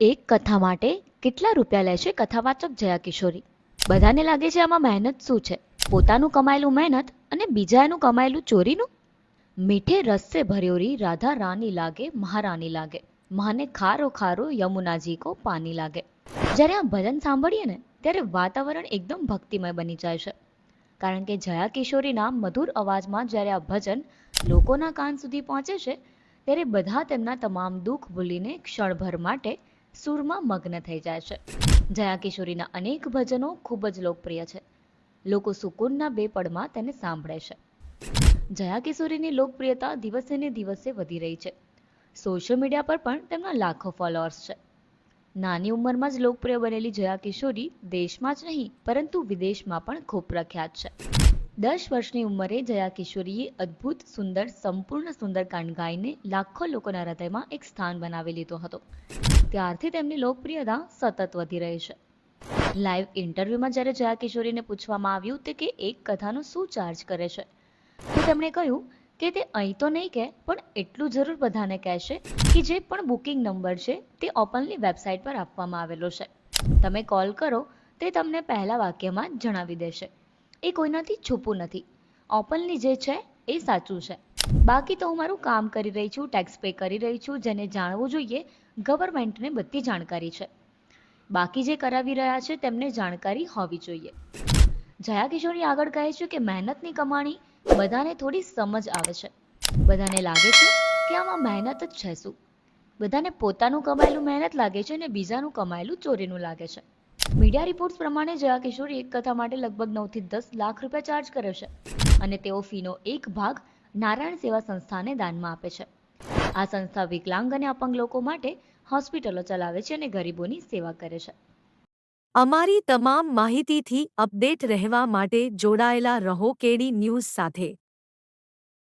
એક કથા માટે કેટલા રૂપિયા લેશે કથાવાચક જયા કિશોરી બધાને લાગે છે આમાં મહેનત શું છે? પોતાનું કમાયેલું મહેનત અને બીજાનું કમાયેલું ચોરીનું? મીઠે રસ્સે ભર્યોરી રાધા રાની લાગે, મહારાની લાગે. મહાને ખારો ખારો યમુનાજી કો પાની લાગે. જ્યારે આ ભજન સાંભળીએ ને, ત્યારે વાતાવરણ એકદમ ભક્તિમય બની જાય છે. કારણ કે જયા કિશોરીના મધુર અવાજમાં જ્યારે આ ભજન લોકોના કાન સુધી પહોંચે છે, ત્યારે બધા તેમના તમામ દુઃખ ભૂલીને ક્ષણભર માટે સૂરમાં મગ્ન થઈ જાય છે. જયા કિશોરીના અનેક ભજનો ખૂબ જ લોકપ્રિય છે. લોકો સુકૂનના બે પળમાં તેને સાંભળે છે. જયા કિશોરીની લોકપ્રિયતા દિવસે ને દિવસે વધી રહી છે. સોશિયલ મીડિયા પર પણ તેમના લાખો ફોલોઅર્સ છે. નાની ઉંમરમાં જ લોકપ્રિય બનેલી જયા કિશોરી દેશમાં જ નહીં, પરંતુ વિદેશમાં પણ ખૂબ પ્રખ્યાત છે. દસ વર્ષની ઉંમરે જયા કિશોરીએ અદ્ભુત, સુંદર, સંપૂર્ણ સુંદરકાંડ ગાઈને લાખો લોકોના હૃદયમાં એક સ્થાન બનાવી લીધો હતો. ત્યારથી તેમની લોકપ્રિયતા સતત વધી રહી છે. લાઈવ ઇન્ટરવ્યુમાં જ્યારે જયા કિશોરીને પૂછવામાં આવ્યું તે કે એક કથાનો શું ચાર્જ કરે છે? તો તેમણે કહ્યું કે તે અહીં તો નહીં કહે, પણ એટલું જરૂર બધાને કહેશે કે જે પણ બુકિંગ નંબર છે તે ઓપનલી વેબસાઇટ પર આપવામાં આવેલો છે. તમે કોલ કરો, તે તમને પહેલા વાક્યમાં જણાવી દેશે. એ કોઈનાથી છુપું નથી. ઓપનલી જે છે એ સાચું છે. બાકી તો હું મારું કામ કરી રહી છું ટેક્સ પે કરી રહી છું, જેને જાણવું જોઈએ ગવર્મેન્ટને બધી જાણકારી છે. બાકી જે કરાવી રહ્યા છે તેમને જાણકારી હોવી જોઈએ. જયા કિશોરી આગળ કહે છે કે મહેનતની કમાણી બધાને થોડી સમજ આવે છે. બધાને લાગે છે કે આમાં મહેનત જ છે શું? બધાને પોતાનું કમાયેલું મહેનત લાગે છે અને બીજાનું કમાયેલું ચોરીનું લાગે છે. મીડિયા રિપોર્ટ્સ પ્રમાણે જયા કિશોરી એક કથા માટે લગભગ નવથી દસ લાખ રૂપિયા ચાર્જ કરે છે અને તેઓ ફીનો એક ભાગ નારાયણ સેવા સંસ્થાને દાનમાં આપે છે. આ સંસ્થા વિકલાંગ અને અપંગ લોકો માટે હોસ્પિટલો ચલાવે છે અને ગરીબોની સેવા કરે છે. અમારી તમામ માહિતીથી અપડેટ રહેવા માટે જોડાયેલા રહો કેડી ન્યૂઝ સાથે.